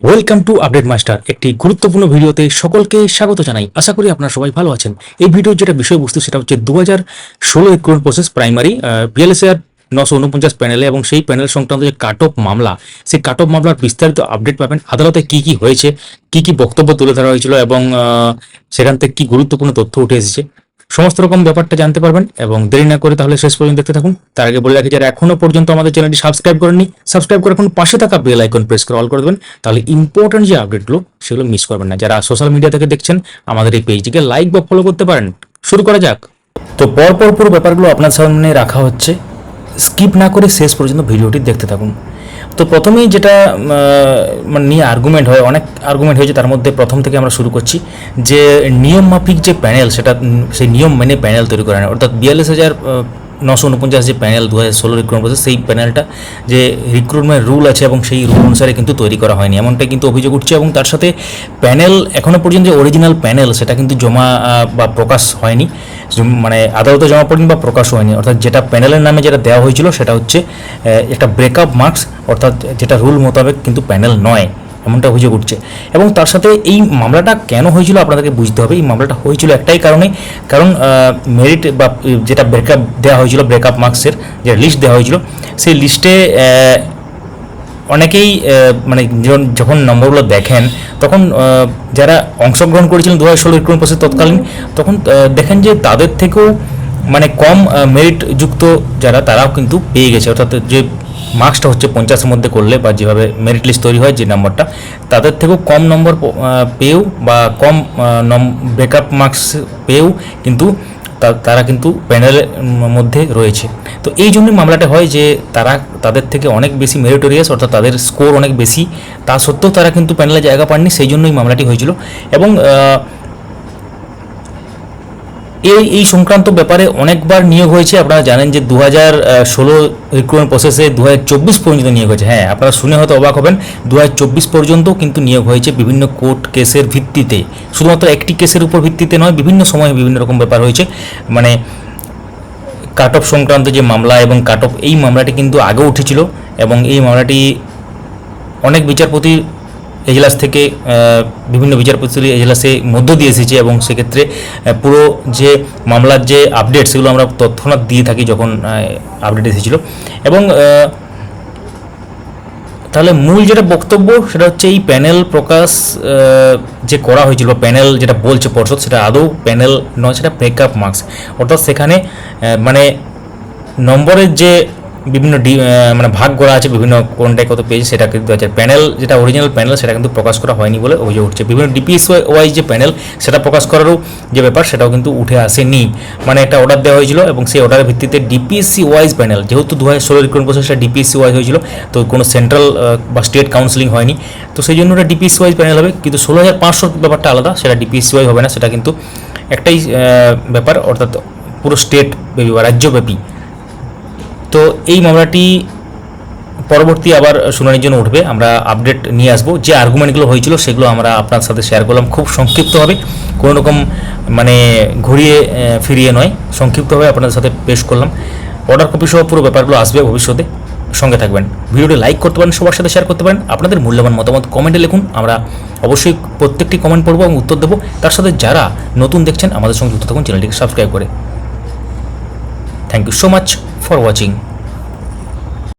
Welcome to update master একটি গুরুত্বপূর্ণ ভিডিওতে সকলকে স্বাগত জানাই। আশা করি আপনারা সবাই ভালো আছেন। এই ভিডিওর যেটা বিষয়বস্তু, সেটা হচ্ছে দু হাজার ষোলো এক্রোন প্রসেস প্রাইমারি বিএলএসআর নশো উনপঞ্চাশ প্যানেলে এবং সেই প্যানেল সংক্রান্ত যে কাট অফ মামলা, সেই কাট অফ মামলার বিস্তারিত আপডেট পাবেন। আদালতে কি কি হয়েছে, কি কি বক্তব্য তুলে ধরা হয়েছিল এবং সেখান থেকে কি গুরুত্বপূর্ণ তথ্য উঠে এসেছে সমস্ত রকম ব্যাপারটা জানতে পারবেন এবং দেরি না করে তাহলে শেষ পর্যন্ত দেখতে থাকুন। তার আগে বলে রাখি, যারা এখনও পর্যন্ত আমাদের চ্যানেলটি সাবস্ক্রাইব করেননি, সাবস্ক্রাইব করে এখন পাশে থাকা বেল আইকন প্রেস করে অল করে দেবেন। তাহলে ইম্পর্টেন্ট যে আপডেটগুলো সেগুলো মিস করবেন না। যারা সোশ্যাল মিডিয়া থেকে দেখছেন, আমাদের এই পেজটিকে লাইক বা ফলো করতে পারেন। শুরু করা যাক। তো পর পর পুরো ব্যাপারগুলো আপনার সামনে রাখা হচ্ছে। স্কিপ না করে শেষ পর্যন্ত ভিডিওটি দেখতে থাকুন। তো প্রথমেই যেটা মানে নিয়ে আর্গুমেন্ট হয়, অনেক আর্গুমেন্ট হয়েছে, তার মধ্যে প্রথম থেকে আমরা শুরু করছি যে নিয়ম মাফিক যে প্যানেল সেটা সেই নিয়ম মেনে প্যানেল তৈরি করে হয় অর্থাৎ বিয়াল্লিশ হাজার নশো উনপঞ্চাশ যে প্যানেল দু হাজার ষোলো রিক্রুটমেন্ট প্রসেস সেই প্যানেলটা যে রিক্রুটমেন্ট রুল আছে এবং সেই রুল অনুসারে কিন্তু তৈরি করা হয়নি। এমনটাই কিন্তু অভিযোগ উঠছে এবং তার সাথে প্যানেল এখনও পর্যন্ত যে অরিজিনাল প্যানেল সেটা কিন্তু জমা বা প্রকাশ হয়নি। মানে আদালতে জমা পড়েনি বা প্রকাশ হয়নি। অর্থাৎ যেটা প্যানেলের নামে যেটা দেওয়া হয়েছিল, সেটা হচ্ছে একটা ব্রেকআপ মার্কস অর্থাৎ যেটা রুল মোতাবেক কিন্তু প্যানেল নয়। এমনটা অভিযোগ উঠছে। এবং তার সাথে এই মামলাটা কেন হয়েছিল আপনাদেরকে বুঝতে হবে। এই মামলাটা হয়েছিল একটাই কারণে, কারণ মেরিট বা যেটা ব্রেকআপ দেওয়া হয়েছিল ব্রেকআপ মার্কসের যে লিস্ট দেওয়া হয়েছিল, সেই লিস্টে অনেকেই মানে যখন- নম্বরগুলো দেখেন, তখন যারা অংশগ্রহণ করেছিলেন দু হাজার ষোলো রিক্রুটমেন্ট প্রসেস তৎকালীন, তখন দেখেন যে তাদের থেকেও মানে কম মেরিট যুক্ত যারা, তারাও কিন্তু পেয়ে গেছে। অর্থাৎ যে মার্কসটা হচ্ছে পঞ্চাশের মধ্যে করলে বা যেভাবে মেরিট লিস্ট তৈরি হয় যে নম্বরটা তাদের থেকেও কম নম্বর পেয়েও বা কম ব্রেকআপ মার্কস পেয়েও কিন্তু তারা কিন্তু প্যানেলের মধ্যে রয়েছে। তো এই জন্যই মামলাটা হয় যে তারা, তাদের থেকে অনেক বেশি মেরিটোরিয়াস অর্থাৎ তাদের স্কোর অনেক বেশি। তা সত্ত্বেও তারা কিন্তু প্যানেলে জায়গা পাননি, সেই জন্যই মামলাটি হয়েছিল। এবং এই এই সংক্রান্ত ব্যাপারে অনেকবার নিয়োগ হয়েছে। আপনারা জানেন যে দু হাজার ষোলো রিক্রুটমেন্ট প্রসেসে দু হাজার চব্বিশ পর্যন্ত নিয়োগ হয়েছে। হ্যাঁ আপনারা শুনে হয়তো অবাক হবেন দু হাজার চব্বিশ পর্যন্ত কিন্তু নিয়োগ হয়েছে বিভিন্ন কোর্ট কেসের ভিত্তিতে। শুধুমাত্র একটি কেসের উপর ভিত্তিতে নয়, বিভিন্ন সময় বিভিন্ন রকম ব্যাপার হয়েছে। মানে কাট অফ সংক্রান্ত যে মামলা এবং কাট অফ এই মামলাটি কিন্তু আগে উঠেছিল এবং এই মামলাটি অনেক বিচারপতির এজলাস থেকে বিভিন্ন বিচারপতির এজলাসে মধ্য দিয়ে এসেছে এবং সেক্ষেত্রে পুরো যে মামলার যে আপডেট সেগুলো আমরা তৎক্ষণাৎ দিয়ে থাকি যখন আপডেট এসেছিল। এবং তাহলে মূল যেটা বক্তব্য সেটা হচ্ছে এই প্যানেল প্রকাশ যে করা হয়েছিল, বা প্যানেল যেটা বলছে পর্ষদ, সেটা আদৌ প্যানেল নয়, সেটা ব্রেকআপ মার্কস অর্থাৎ সেখানে মানে নম্বরের যে বিভিন্ন ডি মানে ভাগ করা আছে, বিভিন্ন কোনটায় কত পেজ সেটা কিন্তু আছে প্যানেল যেটা অরিজিনাল প্যানেল সেটা কিন্তু প্রকাশ করা হয়নি বলে অভিযোগ উঠছে। বিভিন্ন ডিপিএস ওয়াইজ যে প্যানেল সেটা প্রকাশ করারও যে ব্যাপার, সেটাও কিন্তু উঠে আসেনি। মানে একটা অর্ডার দেওয়া হয়েছিল এবং সেই অর্ডারের ভিত্তিতে ডিপিএসসি ওয়াইজ প্যানেল যেহেতু দু হাজার ষোলো প্রসেস সেটা ডিপিএসসি ওয়াইজ হয়েছিল, তো কোনো সেন্ট্রাল বা স্টেট কাউন্সিলিং হয়নি। তো সেই জন্য ওটা ডিপিএসসি ওয়াইজ প্যানেল হবে, কিন্তু ষোলো হাজার পাঁচশো ব্যাপারটা আলাদা, সেটা ডিপিএসসি ওয়াইজ হবে না, সেটা কিন্তু একটাই ব্যাপার, অর্থাৎ পুরো স্টেট বা রাজ্যব্যাপী। তো এই মামলাটি পরবর্তী আবার শুনানির জন্য উঠবে। আমরা আপডেট নিয়ে আসব। যে আর্গুমেন্টগুলো হয়েছিল সেগুলো আমরা আপনার সাথে শেয়ার করলাম। খুব সংক্ষিপ্তভাবে। কোনো রকম মানে ঘুরিয়ে ফিরিয়ে নয়। সংক্ষিপ্তভাবে আপনাদের সাথে পেশ করলাম। অর্ডার কপি সহ পুরো ব্যাপারগুলো আসবে ভবিষ্যতে। সঙ্গে থাকবেন। ভিডিওটি লাইক করতে পারেন, সবার সাথে শেয়ার করতে পারেন। আপনাদের মূল্যবান মতামত কমেন্টে লিখুন। আমরা অবশ্যই প্রত্যেকটি কমেন্ট পড়ব এবং উত্তর দেবো। তার সাথে যারা নতুন দেখছেন, আমাদের সঙ্গে যুক্ত থাকুন। চ্যানেলটিকে সাবস্ক্রাইব করে। Thank you so much for watching